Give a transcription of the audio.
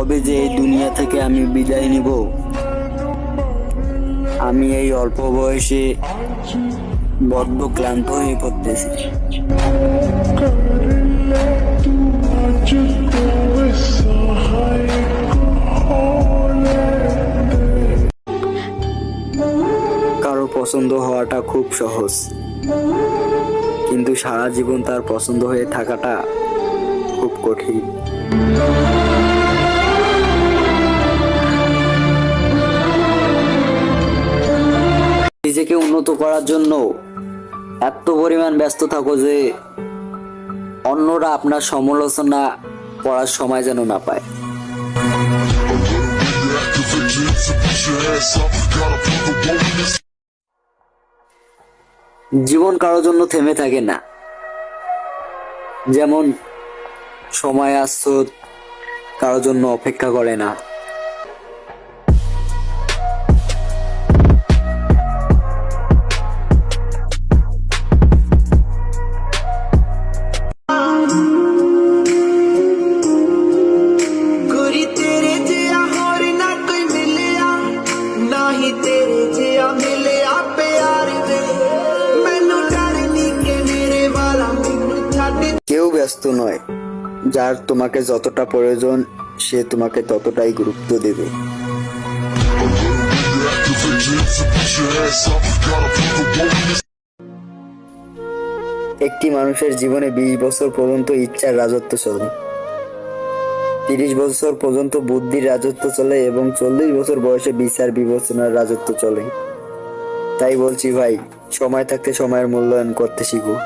কবে যে এই দুনিয়া থেকে আমি বিদায় নিব? আমি এই অল্প বয়সে বড্ড ক্লান্ত হয়ে পড়তেছি। কারও পছন্দ হওয়াটা খুব সহজ। কিন্তু সারা জীবন তার পছন্দ হয়ে থাকাটা খুব কঠিন। করার জন্য এত পরিমাণ ব্যস্ত থাকো যে অন্যরা আপনার সমালোচনা করার সময় যেন না পায়। জীবন কারোর জন্য থেমে থাকে না। যেমন সময় আসছ কারোর জন্য অপেক্ষা করে না। ব্যস্ত নয়। যার তোমাকে যতটা প্রয়োজন, সে তোমাকে ততটাই গুরুত্ব দেবে। একটি মানুষের জীবনে বিশ বছর পর্যন্ত ইচ্ছার রাজত্ব চলে। তিরিশ বছর পর্যন্ত বুদ্ধির রাজত্ব চলে এবং চল্লিশ বছর বয়সে বিচার বিবেচনার রাজত্ব চলে। তাই বলছি ভাই, সময় থাকতে সময়ের মূল্যায়ন করতে শিখো।